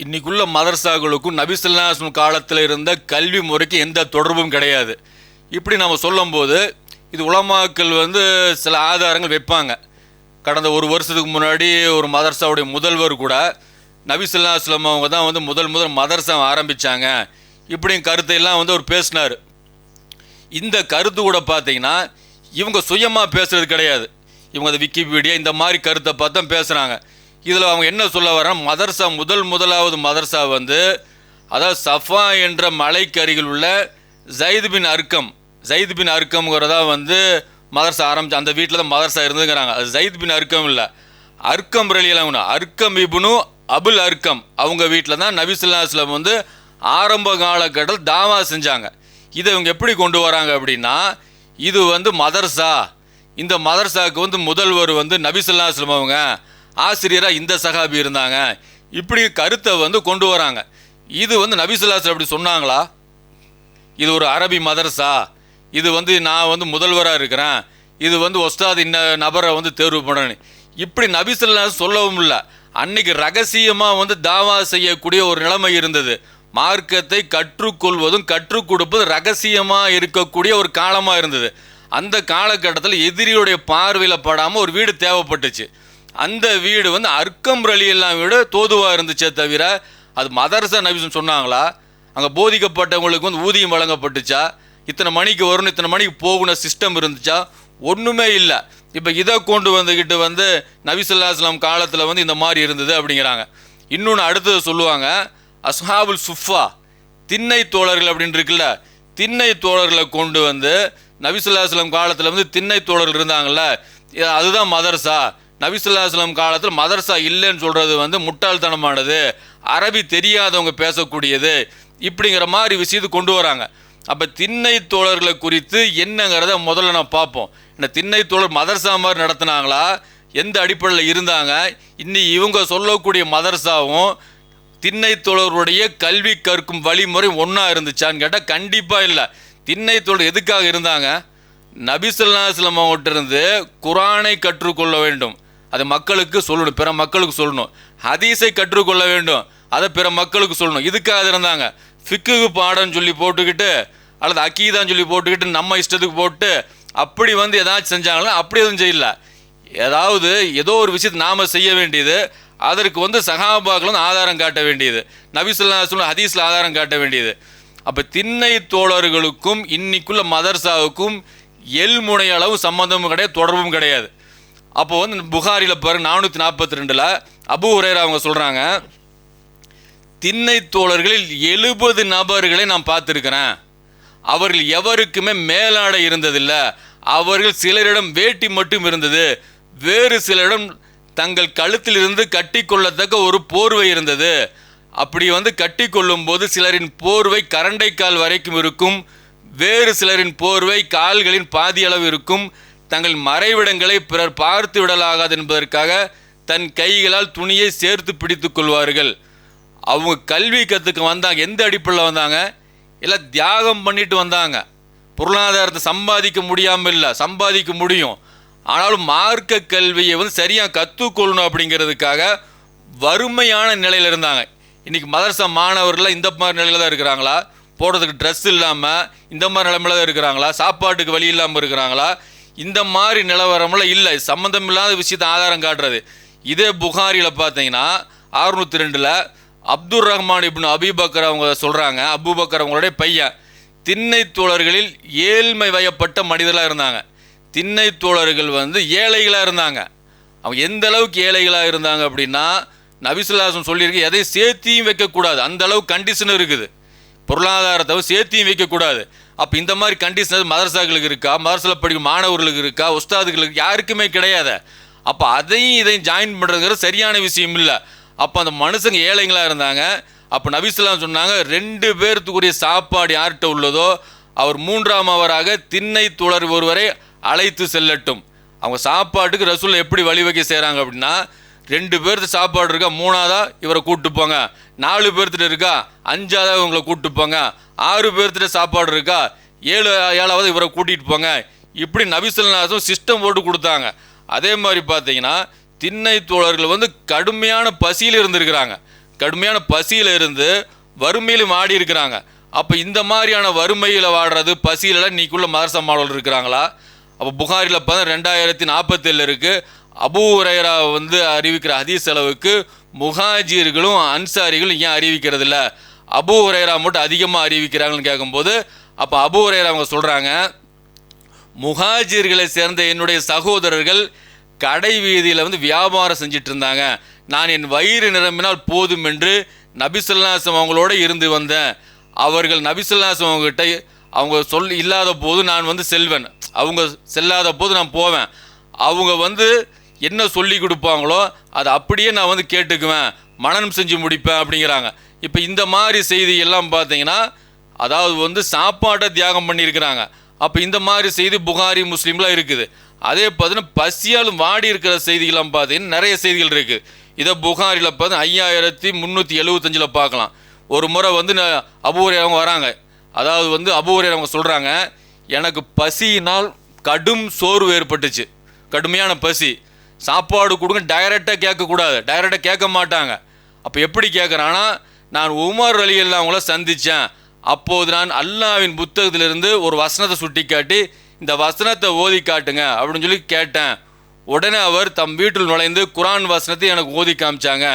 இன்னைக்குள்ள மதரசாக்களுக்கும் நபிசல்லாஸ்லம் காலத்தில் இருந்த கல்வி முறைக்கு எந்த தொடர்பும் கிடையாது. இப்படி நம்ம சொல்லும்போது இது உலமாக்கள் வந்து சில ஆதாரங்கள் வைப்பாங்க. கடந்த ஒரு வருஷத்துக்கு முன்னாடி ஒரு மதரசாவுடைய முதல்வர் கூட நபிசல்லாஸ்லம் அவங்க தான் வந்து முதல் முதல் மதரசா ஆரம்பித்தாங்க இப்படியும் கருத்தையெல்லாம் வந்து அவர் பேசினார். இந்த கருத்து கூட பார்த்தீங்கன்னா இவங்க சுயமாக பேசுறது கிடையாது. இவங்க அந்த விக்கிபீடியா இந்த மாதிரி கருத்தை பார்த்து தான் பேசுகிறாங்க இதில் அவங்க என்ன சொல்ல வர்றாங்க மதர்சா முதல் முதலாவது மதர்சா வந்து அதாவது சஃபா என்ற மலைக்கு அருகில் உள்ள ஜைது பின் அர்க்கம் ஜைது பின் அர்க்கம்ங்கிறதா வந்து மதர்சா ஆரம்பிச்சு அந்த வீட்டில் தான் மதர்சா இருந்துங்கிறாங்க அது ஜைத் பின் அர்க்கம் இல்லை. அர்க்கம் ரலியலாம் அர்க்கம் இபுனு அபுல் அர்க்கம் அவங்க வீட்டில் தான் நபிசுல்லாஸ்லம் வந்து ஆரம்ப காலகட்டத்தில் தாவா செஞ்சாங்க. இதை இவங்க எப்படி கொண்டு வராங்க அப்படின்னா இது வந்து மதர்சா இந்த மதர்சாவுக்கு வந்து முதல்வர் வந்து நபிசுல்லாஸ்லம் அவங்க ஆசிரியராக இந்த சகாபி இருந்தாங்க. இப்படி கருத்தை வந்து கொண்டு வராங்க. இது வந்து நபிசுல்லாஸ்லம் அப்படி சொன்னாங்களா? இது ஒரு அரபி மதரசா இது வந்து நான் வந்து முதல்வராக இருக்கிறேன். இது வந்து ஒஸ்தாத் இந்த நபரை வந்து தேர்வு பண்ணணும். இப்படி நபிசுல்லா சொல்லவும் இல்லை. அன்னைக்கு ரகசியமாக வந்து தாவா செய்யக்கூடிய ஒரு நிலைமை இருந்தது. மார்க்கத்தை கற்றுக்கொள்வதும் கற்றுக் கொடுப்பதும் ரகசியமாக இருக்கக்கூடிய ஒரு காலமாக இருந்தது. அந்த காலகட்டத்தில் எதிரியுடைய பார்வையில் படாமல் ஒரு வீடு தேவைப்பட்டுச்சு. அந்த வீடு வந்து அர்க்கம் ரலியெல்லாம் வீடு தோதுவாக இருந்துச்சே தவிர அது மதரசா நபிசன் சொன்னாங்களா? அங்கே போதிக்கப்பட்டவங்களுக்கு வந்து ஊதியம் வழங்கப்பட்டுச்சா? இத்தனை மணிக்கு வரணும் இத்தனை மணிக்கு போகணும் சிஸ்டம் இருந்துச்சா? ஒன்றுமே இல்லை. இப்போ இதை கொண்டு வந்துக்கிட்டு வந்து நபிசுல்லாஸ்லாம் காலத்தில் வந்து இந்த மாதிரி இருந்தது அப்படிங்கிறாங்க. இன்னொன்று அடுத்தது சொல்லுவாங்க அஸ்ஹாபுல் சுஃபா திண்ணை தோழர்கள் அப்படின்னு இருக்குல்ல திண்ணை தோழர்களை கொண்டு வந்து நபிசுல்லாஸ்லம் காலத்தில் வந்து திண்ணை தோழர்கள் இருந்தாங்கல்ல அதுதான் மதர்சா. நபிசுல்லாஸ்லம் காலத்தில் மதர்சா இல்லைன்னு சொல்கிறது வந்து முட்டாள்தனமானது அரபி தெரியாதவங்க பேசக்கூடியது இப்படிங்கிற மாதிரி விஷயத்தை கொண்டு வராங்க. அப்போ திண்ணை தோழர்களை குறித்து என்னங்கிறத முதல்ல நான் பார்ப்போம். இந்த திண்ணை தோழர் மதர்சா மாதிரி நடத்துனாங்களா? எந்த அடிப்படையில் இருந்தாங்க? இன்னி இவங்க சொல்லக்கூடிய மதர்சாவும் திண்ணை தோழருடைய கல்வி கற்கும் வழிமுறை ஒன்றா இருந்துச்சான்னு கேட்டால் கண்டிப்பாக இல்லை. திண்ணை தோழர் எதுக்காக இருந்தாங்க? நபிசல்லாஸ்லம் அவங்ககிட்ட குரானை கற்றுக்கொள்ள வேண்டும். அதை மக்களுக்கு சொல்லணும் பிற மக்களுக்கு சொல்லணும். ஹதீஸை கற்றுக்கொள்ள வேண்டும் அதை பிற மக்களுக்கு சொல்லணும். இதுக்காக இருந்தாங்க. ஃபிக்கு பாடம்னு சொல்லி போட்டுக்கிட்டு அல்லது அக்கீதான்னு சொல்லி போட்டுக்கிட்டு நம்ம இஷ்டத்துக்கு போட்டு அப்படி வந்து ஏதாச்சும் செஞ்சாங்களோ? அப்படி எதுவும் செய்யல. ஏதாவது ஏதோ ஒரு விஷயத்தை நாம் செய்ய வேண்டியது அதற்கு வந்து சகாபாக்களும் ஆதாரம் காட்ட வேண்டியது. நபிசுல்லா சொல்ல ஹதீஸில் ஆதாரம் காட்ட வேண்டியது. அப்போ திண்ணை தோழர்களுக்கும் இன்னைக்குள்ள மதர்சாவுக்கும் எல்முனை அளவு சம்மந்தமும் கிடையாது தொடர்பும் கிடையாது. அப்போ வந்து புகாரில் பாருங்க நானூற்றி நாற்பத்தி ரெண்டில் அபு உரையர் அவங்க சொல்கிறாங்க திண்ணை தோழர்களில் எழுபது நபர்களை நான் பார்த்துருக்கிறேன். அவர்கள் எவருக்குமே மேலாடை இருந்ததில்ல. அவர்கள் சிலரிடம் வேட்டி மட்டும் இருந்தது. வேறு சிலரிடம் தங்கள் கழுத்திலிருந்து கட்டிக்கொள்ளத்தக்க ஒரு போர்வை இருந்தது. அப்படி வந்து கட்டிக்கொள்ளும் போது சிலரின் போர்வை கரண்டைக்கால் வரைக்கும் இருக்கும். வேறு சிலரின் போர்வை கால்களின் பாதி அளவு இருக்கும். தங்கள் மறைவிடங்களை பிறர் பார்த்து விடலாகாது என்பதற்காக தன் கைகளால் துணியை சேர்த்து பிடித்து கொள்வார்கள். அவங்க கல்வி கற்றுக்க வந்தாங்க. எந்த அடிப்படையில் வந்தாங்க? எல்லாம் தியாகம் பண்ணிட்டு வந்தாங்க. பொருளாதாரத்தை சம்பாதிக்க முடியாமல் இல்லை. சம்பாதிக்க முடியும். ஆனாலும் மார்க்க கல்வியை வந்து சரியாக கற்றுக்கொள்ளணும் அப்படிங்கிறதுக்காக வறுமையான நிலையில் இருந்தாங்க. இன்றைக்கி மதரசா மாணவர்கள்லாம் இந்த மாதிரி நிலையில் தான் இருக்கிறாங்களா? போடுறதுக்கு ட்ரெஸ் இல்லாமல் இந்த மாதிரி நிலைமையில தான் இருக்கிறாங்களா? சாப்பாட்டுக்கு வழி இல்லாமல் இருக்கிறாங்களா? இந்த மாதிரி நிலவரம்லாம் இல்லை. சம்மந்தம் இல்லாத விஷயத்தை ஆதாரம் காட்டுறது. இதே புகாரியில் பார்த்தீங்கன்னா அறுநூத்தி ரெண்டில் அப்துல் ரஹ்மான் இப்னு அபிபக்கர் அவங்க சொல்கிறாங்க அபுபக்கர் அவங்களுடைய பையன். திண்ணை தோழர்களில் ஏழ்மை வயப்பட்ட மனிதர்களாக இருந்தாங்க. திண்ணை தோழர்கள் வந்து ஏழைகளாக இருந்தாங்க. அவங்க எந்த அளவுக்கு ஏழைகளாக இருந்தாங்க அப்படின்னா நபிசுல்லாசன் சொல்லியிருக்கு எதையும் சேர்த்தியும் வைக்கக்கூடாது. அந்த அளவு கண்டிஷன் இருக்குது. பொருளாதாரத்தை சேர்த்தியும் வைக்கக்கூடாது. அப்போ இந்த மாதிரி கண்டிஷன் மதரசாக்களுக்கு இருக்கா? மதரசில் படிக்கும் மாணவர்களுக்கு இருக்கா? உஸ்தாதுகளுக்கு யாருக்குமே கிடையாது. அப்போ அதையும் இதையும் ஜாயின் பண்ணுறதுங்கிறது சரியான விஷயம் இல்லை. அப்போ அந்த மனுஷங்க ஏழைங்களாக இருந்தாங்க. அப்போ நபிசுல்லாம் சொன்னாங்க ரெண்டு பேர்த்துக்குரிய சாப்பாடு யார்கிட்ட உள்ளதோ அவர் மூன்றாம் அவராக திண்ணை துளர் ஒருவரை அழைத்து செல்லட்டும். அவங்க சாப்பாட்டுக்கு ரசூல் எப்படி வழிவகை செய்கிறாங்க அப்படின்னா ரெண்டு பேர்த்து சாப்பாடு இருக்கா மூணாவதா இவரை கூப்பிட்டு போங்க. நாலு பேர்த்துட்டு இருக்கா அஞ்சாவதா இவங்களை கூப்பிட்டு போங்க. ஆறு பேர்த்துட்டு சாப்பாடு இருக்கா ஏழு ஏழாவது இவரை கூட்டிகிட்டு போங்க. இப்படி நபிசுல்லாசும் சிஸ்டம் போட்டு கொடுத்தாங்க. அதே மாதிரி பார்த்தீங்கன்னா திண்ணை தோழர்கள் வந்து கடுமையான பசியில் இருந்திருக்கிறாங்க. கடுமையான பசியில் இருந்து வறுமையில் ஆடி இருக்கிறாங்க. அப்போ இந்த மாதிரியான வறுமையில் வாடுறது பசியிலலாம் இன்றைக்குள்ளே மதரசா மாணவர்கள் இருக்கிறாங்களா? அப்போ புகாரில் பார்த்தா ரெண்டாயிரத்தி நாற்பத்தேழு இருக்குது அபு உரையரா வந்து அறிவிக்கிற ஹதீஸ் அளவுக்கு முஹாஜிர்களும் அன்சாரிகளும் ஏன் அறிவிக்கிறது இல்லை? அபு உரையரா மட்டும் அதிகமாக அறிவிக்கிறாங்கன்னு கேட்கும்போது அப்போ அபு உரையரா அவங்க சொல்கிறாங்க முஹாஜிர்களை சேர்ந்த என்னுடைய சகோதரர்கள் கடை வீதியில் வந்து வியாபாரம் செஞ்சிட்டு இருந்தாங்க. நான் என் வயிறு நிரம்பினால் போதும் என்று நபிசுல்லாசம் அவங்களோட இருந்து வந்தேன். அவர்கள் நபிசுல்லாசம் அவங்ககிட்ட அவங்க சொல் இல்லாத போது நான் வந்து செல்வேன். அவங்க செல்லாத போது நான் போவேன். அவங்க வந்து என்ன சொல்லி கொடுப்பாங்களோ அதை அப்படியே நான் வந்து கேட்டுக்குவேன். மனனம் செஞ்சு முடிப்பேன் அப்படிங்கிறாங்க. இப்போ இந்த மாதிரி செய்தி எல்லாம் பார்த்தீங்கன்னா அதாவது வந்து சாப்பாட்டை தியாகம் பண்ணியிருக்கிறாங்க. அப்போ இந்த மாதிரி செய்தி புகாரி முஸ்லீம்லாம் இருக்குது. அதே பார்த்தீங்கன்னா பசியாலும் வாடி இருக்கிற செய்திகள்லாம் பார்த்தீங்கன்னா நிறைய செய்திகள் இருக்குது இதை புகாரில் பார்த்து ஐயாயிரத்தி முந்நூற்றி எழுபத்தஞ்சில் பார்க்கலாம். ஒரு முறை வந்து ந- அவங்க வராங்க. அதாவது வந்து அபூரை அவங்க சொல்கிறாங்க எனக்கு பசியினால் கடும் சோர்வு ஏற்பட்டுச்சு. கடுமையான பசி. சாப்பாடு கொடுங்க டைரெக்டாக கேட்கக்கூடாது. டைரெக்டாக கேட்க மாட்டாங்க. அப்போ எப்படி கேட்குறான்னா நான் உமர் அலி அவங்கள சந்தித்தேன் அப்போது நான் அல்லாவின் புத்தகத்திலிருந்து ஒரு வசனத்தை சுட்டி காட்டி இந்த வசனத்தை ஓதி காட்டுங்க அப்படின்னு சொல்லி கேட்டேன். உடனே அவர் தம் வீட்டில் நுழைந்து குரான் வசனத்தை எனக்கு ஓதி காமிச்சாங்க.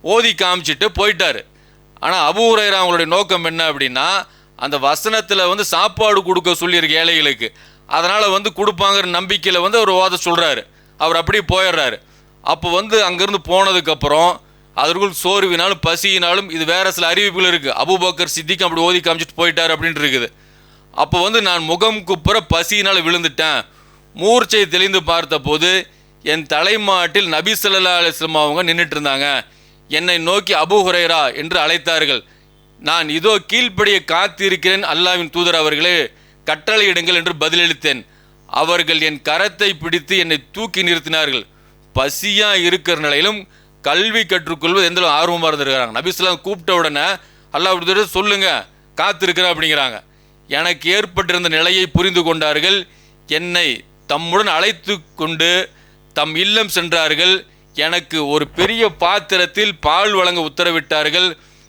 ஓதி காமிச்சிட்டு போயிட்டார். ஆனால் அபூ அவங்களுடைய நோக்கம் என்ன அப்படின்னா அந்த வசனத்தில் வந்து சாப்பாடு கொடுக்க சொல்லியிருக்கு ஏழைகளுக்கு. அதனால் வந்து கொடுப்பாங்கிற நம்பிக்கையில் வந்து அவர் ஓத சொல்கிறாரு அவர் அப்படியே போயிடுறாரு. அப்போ வந்து அங்கேருந்து போனதுக்கப்புறம் அதற்குள் சோர்வினாலும் பசியினாலும் இது வேறு சில அறிவிப்புகள் இருக்குது அபுபக்கர் சித்திக்கு அப்படி ஓதி காமிச்சிட்டு போயிட்டார் அப்படின்ட்டு இருக்குது. அப்போ வந்து நான் முகம் குப்புற பசியினால் விழுந்துட்டேன். மூர்ச்சை தெளிந்து பார்த்தபோது என் தலைமாட்டில் நபி சொல்லா அலைஹி அவங்க நின்றுட்டு இருந்தாங்க. என்னை நோக்கி அபு ஹுரைரா என்று அழைத்தார்கள். நான் இதோ கீழ்ப்படிய காத்திருக்கிறேன் அல்லாவின் தூதர் அவர்களே கட்டளையிடுங்கள் என்று பதிலளித்தேன். அவர்கள் என் கரத்தை பிடித்து என்னை தூக்கி நிறுத்தினார்கள். பசியா இருக்கிற நிலையிலும் கல்வி கற்றுக்கொள்வது எந்த ஆர்வமாக இருந்திருக்கிறாங்க? நபிஸ்லாம் கூப்பிட்ட உடனே அல்லாஹ் சொல்லுங்கள் சொல்லுங்க காத்திருக்கிறேன் அப்படிங்கிறாங்க. எனக்கு ஏற்பட்டிருந்த நிலையை புரிந்து கொண்டார்கள். என்னை தம்முடன் அழைத்து கொண்டு தம் இல்லம் சென்றார்கள். எனக்கு ஒரு பெரிய பாத்திரத்தில் பால் வழங்க உத்தரவிட்டார்கள்.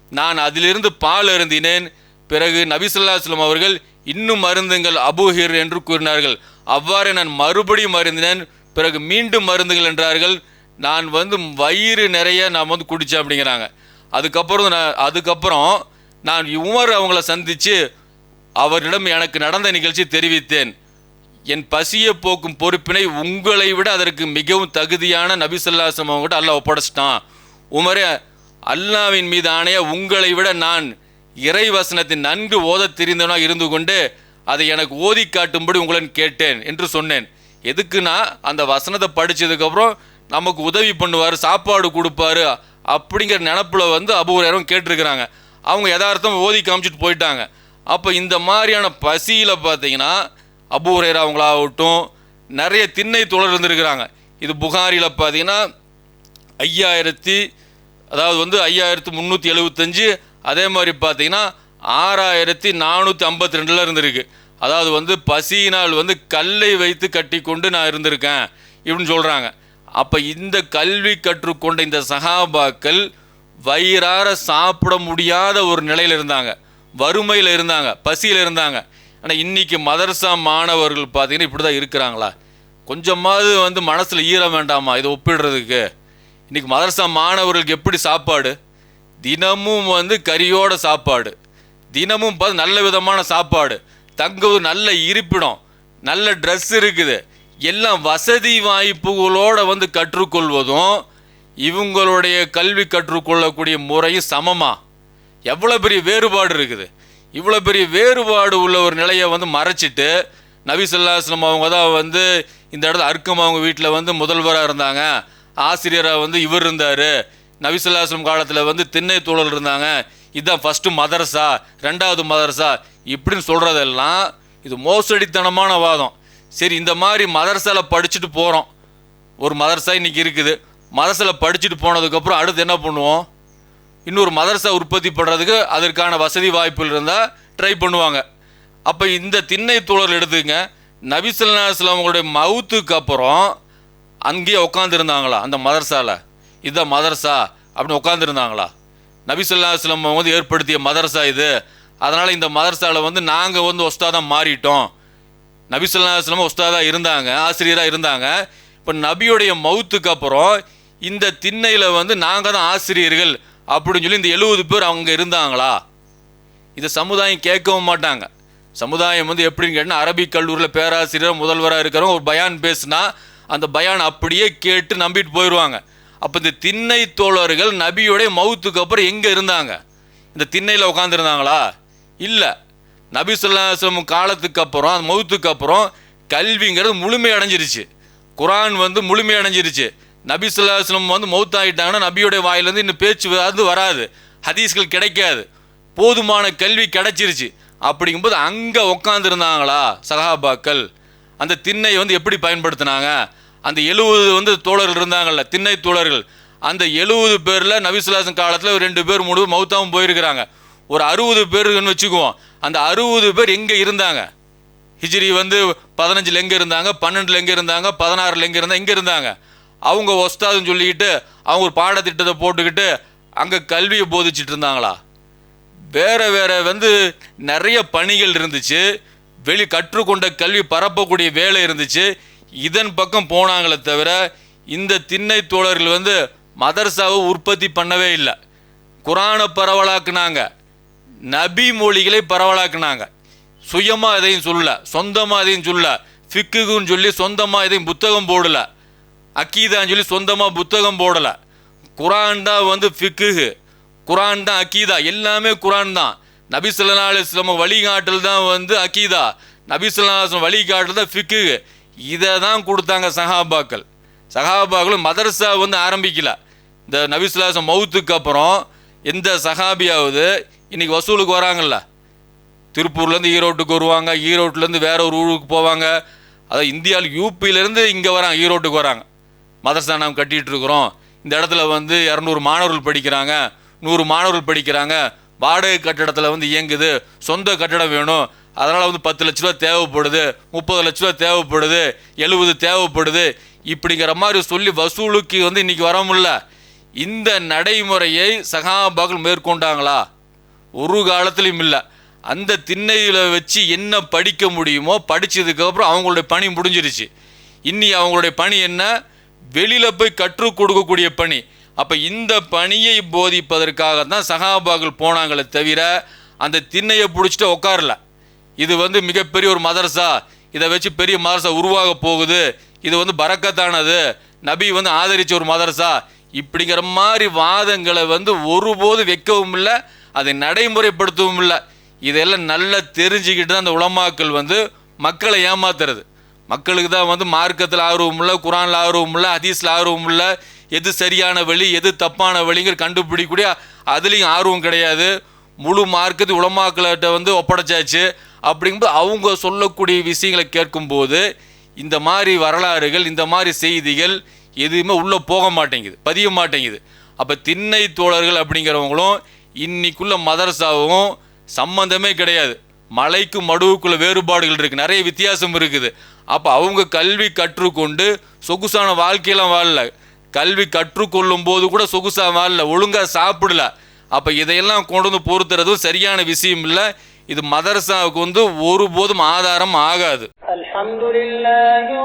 நான் அதிலிருந்து பால் அருந்தினேன். பிறகு நபிசுல்லாஸ்லம் அவர்கள் இன்னும் மருந்துங்கள் அபுஹிர் என்று கூறினார்கள். அவ்வாறே நான் மறுபடியும் மருந்தினேன். பிறகு மீண்டும் மருந்துகள் என்றார்கள். நான் வந்து வயிறு நிறைய நான் வந்து குடித்தேன் அப்படிங்கிறாங்க. அதுக்கப்புறம் நான் அதுக்கப்புறம் நான் உமர் அவங்கள சந்தித்து அவரிடம் எனக்கு நடந்த நிகழ்ச்சி தெரிவித்தேன். என் பசியை போக்கும் பொறுப்பினை உங்களை விட அதற்கு மிகவும் தகுதியான நபிசல்லாசம் அவங்ககிட்ட அல்ல ஒப்படைச்சிட்டான். உமரே அல்லாவின் மீது ஆணைய உங்களை விட நான் இறை வசனத்தை நன்கு ஓதத் தெரிந்தவனாக இருந்து கொண்டு அதை எனக்கு ஓதி காட்டும்படி உங்களன் கேட்டேன் என்று சொன்னேன். எதுக்குன்னா அந்த வசனத்தை படிச்சதுக்கப்புறம் நமக்கு உதவி பண்ணுவார் சாப்பாடு கொடுப்பாரு அப்படிங்கிற நினப்பில் வந்து அபூரேரம் கேட்டிருக்கிறாங்க. அவங்க யதார்த்தம் ஓதி காமிச்சிட்டு போயிட்டாங்க. அப்போ இந்த மாதிரியான பசியில் பார்த்தீங்கன்னா அபூரேரா அவங்களாகட்டும் நிறைய திண்ணை தோழர் இருந்திருக்கிறாங்க. இது புகாரியில் பார்த்தீங்கன்னா ஐயாயிரத்தி அதாவது வந்து ஐயாயிரத்தி முந்நூற்றி எழுபத்தஞ்சு அதே மாதிரி பார்த்தீங்கன்னா ஆறாயிரத்தி நானூற்றி ஐம்பத்தி ரெண்டில் இருந்திருக்கு. அதாவது வந்து பசியினால் வந்து கல்லை வைத்து கட்டி கொண்டு நான் இருந்திருக்கேன் இப்படின்னு சொல்கிறாங்க அப்போ இந்த கல்வி கற்றுக்கொண்ட இந்த சகாபாக்கள் வயிறார சாப்பிட முடியாத ஒரு நிலையில் இருந்தாங்க. வறுமையில் இருந்தாங்க பசியில் இருந்தாங்க. ஆனால் இன்னைக்கு மதரசா மாணவர்கள் பார்த்தீங்கன்னா இப்படி தான் இருக்கிறாங்களா? கொஞ்சமாவது வந்து மனசில் ஈர வேண்டாமா? இதை ஒப்பிடுறதுக்கு. இன்றைக்கி மதரசா மாணவர்களுக்கு எப்படி சாப்பாடு? தினமும் வந்து கறியோட சாப்பாடு. தினமும் பார்த்து நல்ல விதமான சாப்பாடு. தங்குவது நல்ல இருப்பிடம். நல்ல ட்ரெஸ் இருக்குது. எல்லாம் வசதி வாய்ப்புகளோடு வந்து கற்றுக்கொள்வதும் இவங்களுடைய கல்வி கற்றுக்கொள்ளக்கூடிய முறையும் சமமா? எவ்வளோ பெரிய வேறுபாடு இருக்குது. இவ்வளோ பெரிய வேறுபாடு உள்ள ஒரு நிலையை வந்து மறைச்சிட்டு நபிசல்லாஸ்லம் அவங்க தான் வந்து இந்த இடத்துல அர்க்கம் அவங்க வீட்டில் வந்து முதல்வராக இருந்தாங்க. ஆசிரியராக வந்து இவர் இருந்தார். நபி காலத்தில் வந்து திண்ணை தூழல் இருந்தாங்க. இதுதான் ஃபஸ்ட்டு மதரசா ரெண்டாவது மதரசா இப்படின்னு சொல்கிறதெல்லாம் இது மோசடித்தனமான வாதம். சரி இந்த மாதிரி மதரசாவில் படிச்சுட்டு போகிறோம் ஒரு மதரசா இன்றைக்கி இருக்குது. மதரசால படிச்சுட்டு போனதுக்கப்புறம் அடுத்து என்ன பண்ணுவோம்? இன்னொரு மதரசா உற்பத்தி பண்ணுறதுக்கு அதற்கான வசதி வாய்ப்புகள் இருந்தால் ட்ரை பண்ணுவாங்க. அப்போ இந்த திண்ணை தூழல் எடுத்துங்க நபிசல்லாஸ்லாமங்களுடைய மவுத்துக்கு அப்புறம் அங்கேயே உட்காந்துருந்தாங்களா அந்த மதரசால? இதுதான் மதரசா அப்படின்னு உட்காந்துருந்தாங்களா நபிசுல்லாஸ்லம் வந்து ஏற்படுத்திய மதரசா இது. அதனால் இந்த மதரசாவில் வந்து நாங்கள் வந்து ஒஸ்தாதாக மாறிட்டோம். நபிசுல்லாஸ்லம் ஒஸ்தாதாக இருந்தாங்க ஆசிரியராக இருந்தாங்க. இப்போ நபியுடைய மவுத்துக்கு அப்புறம் இந்த திண்ணையில் வந்து நாங்கள் தான் ஆசிரியர்கள் அப்படின்னு சொல்லி இந்த எழுபது பேர் அவங்க இருந்தாங்களா? இதை சமுதாயம் கேட்கவும் மாட்டாங்க. சமுதாயம் வந்து எப்படின்னு கேட்டால் அரபிக் கல்லூரியில் பேராசிரியர் முதல்வராக இருக்கிறவங்க ஒரு பயான் பேசுனா அந்த பயான் அப்படியே கேட்டு நம்பிட்டு போயிடுவாங்க அப்போ இந்த திண்ணை தோழர்கள் நபியுடைய மவுத்துக்கு அப்புறம் எங்கே இருந்தாங்க? இந்த திண்ணையில் உட்காந்துருந்தாங்களா இல்லை. நபி சொல்லாஸ்லம் காலத்துக்கு அப்புறம் அந்த மவுத்துக்கு அப்புறம் கல்விங்கிறது முழுமை அடைஞ்சிருச்சு. குரான் வந்து முழுமை அடைஞ்சிருச்சு. நபி சொல்லாஸ்லம் வந்து மவுத்தாயிட்டாங்கன்னா நபியுடைய வாயிலேருந்து இன்னும் பேச்சு அது வராது. ஹதீஸ்கள் கிடைக்காது. போதுமான கல்வி கிடைச்சிருச்சு. அப்படிங்கும்போது அங்கே உட்காந்துருந்தாங்களா சகாபாக்கள் அந்த திண்ணை வந்து எப்படி பயன்படுத்தினாங்க? அந்த எழுபது வந்து தோழர்கள் இருந்தாங்கல்ல திண்ணை தோழர்கள். அந்த எழுபது பேரில் நபிசுல்லாசன் காலத்தில் ரெண்டு பேர் மூணு பேர் மௌத்தாவும் போயிருக்கிறாங்க. ஒரு அறுபது பேருன்னு வச்சுக்குவோம். அந்த அறுபது பேர் எங்கே இருந்தாங்க? ஹிஜ்ரி வந்து பதினஞ்சில் எங்கே இருந்தாங்க? பன்னெண்டில் எங்கே இருந்தாங்க? பதினாறில் எங்கே இருந்தாங்க? எங்கே இருந்தாங்க. அவங்க ஒஸ்தாதுன்னு சொல்லிக்கிட்டு அவங்க ஒரு பாடத்திட்டத்தை போட்டுக்கிட்டு அங்கே கல்வியை போதிச்சிட்டு இருந்தாங்களா? வேறு வேறு வந்து நிறைய பணிகள் இருந்துச்சு. வெளி கற்றுக்கொண்ட கல்வி பரப்பக்கூடிய வேலை இருந்துச்சு. இதன் பக்கம் போனாங்களே தவிர இந்த திண்ணை தோழர்கள் வந்து மதரசாவை உற்பத்தி பண்ணவே இல்லை. குரானை பரவலாக்குனாங்க. நபி மொழிகளை பரவலாக்குனாங்க. சுயமாக எதையும் சொல்லல. சொந்தமாக எதையும் சொல்லல. ஃபிக்குன்னு சொல்லி சொந்தமாக எதையும் புத்தகம் போடல. அக்கீதான்னு சொல்லி சொந்தமாக புத்தகம் போடலை. குரான் தான் வந்து ஃபிக்கு குரான் தான் அக்கீதா எல்லாமே குரான் தான். நபி சொல்லா வழிகாட்டல் தான் வந்து அக்கீதா நபி சொல்லா வழிகாட்டல் தான் ஃபிக்கு இதை தான் கொடுத்தாங்க சஹாபாக்கள். சஹாபாக்களும் மதரசா வந்து ஆரம்பிக்கல. இந்த நபி மவுத்துக்கு அப்புறம் எந்த சஹாபியாவது இன்றைக்கி வசூலுக்கு வராங்கல்ல? திருப்பூர்லேருந்து ஈரோட்டுக்கு வருவாங்க ஈரோட்டிலேருந்து வேற ஒரு ஊருக்கு போவாங்க. அதாவது இந்தியாவில் யூபியிலேருந்து இங்கே வராங்க ஈரோட்டுக்கு வராங்க. மதரசா நாம் கட்டிகிட்ருக்குறோம் இந்த இடத்துல வந்து இரநூறு மாணவர்கள் படிக்கிறாங்க நூறு மாணவர்கள் படிக்கிறாங்க வாடகை கட்டடத்தில் வந்து இயங்குது. சொந்த கட்டடம் வேணும். அதனால் வந்து பத்து லட்ச ரூபா தேவைப்படுது. முப்பது லட்ச ரூபா தேவைப்படுது. எழுபது தேவைப்படுது. இப்படிங்கிற மாதிரி சொல்லி வசூலுக்கு வந்து இன்றைக்கி வர முடியல. இந்த நடைமுறையை சகாபாக்கள் மேற்கொண்டாங்களா? ஒரு காலத்துலையும் இல்லை. அந்த திண்ணையில் வச்சு என்ன படிக்க முடியுமோ படித்ததுக்கப்புறம் அவங்களுடைய பணி முடிஞ்சிருச்சு. இன்னி அவங்களுடைய பணி என்ன? வெளியில் போய் கற்றுக் கொடுக்கக்கூடிய பணி. அப்போ இந்த பணியை போதிப்பதற்காக தான் சகாபாக்கள் போனாங்களே தவிர அந்த திண்ணையை பிடிச்சிட்டு உட்காரல இது வந்து மிகப்பெரிய ஒரு மதரசா. இதை வச்சு பெரிய மதரசா உருவாக போகுது. இது வந்து பறக்கத்தானது நபி வந்து ஆதரிச்ச ஒரு மதரசா. இப்படிங்கிற மாதிரி வாதங்களை வந்து ஒருபோது வைக்கவும் இல்லை அதை நடைமுறைப்படுத்தவும் இல்லை. இதெல்லாம் நல்லா தெரிஞ்சுக்கிட்டு தான் அந்த உலமாக்கள் வந்து மக்களை ஏமாத்துறது. மக்களுக்கு தான் வந்து மார்க்கத்தில் ஆர்வம் இல்லை குரானில் ஆர்வம் இல்லை ஹதீஸில் ஆர்வம் இல்லை எது சரியான வழி எது தப்பான வழிங்கிற கண்டுபிடிக்கூடிய அதுலேயும் ஆர்வம் கிடையாது. முழு மார்க்கத்து உளமாக்கலாட்ட வந்து ஒப்படைச்சாச்சு. அப்படிங்கும்போது அவங்க சொல்லக்கூடிய விஷயங்களை கேட்கும்போது இந்த மாதிரி வரலாறுகள் இந்த மாதிரி செய்திகள் எதுவுமே உள்ளே போக மாட்டேங்குது பதிய மாட்டேங்குது. அப்போ திண்ணை தோழர்கள் அப்படிங்கிறவங்களும் இன்னைக்குள்ள மதரசாவும் சம்பந்தமே கிடையாது. மலைக்கும் மடுவுக்குள்ள வேறுபாடுகள் இருக்குது நிறைய வித்தியாசம் இருக்குது. அப்போ அவங்க கல்வி கற்றுக்கொண்டு சொகுசான வாழ்க்கையெல்லாம் வாழல. கல்வி கற்றுக்கொள்ளும் போது கூட சொகுசாக வாழல ஒழுங்காக சாப்பிடல. அப்போ இதையெல்லாம் கொண்டு வந்து பொறுத்துறதும் சரியான விஷயம் இல்லை. இது மதரசாவுக்கு வந்து ஒருபோதும் ஆதாரம் ஆகாது. அலமதுல்லாஹி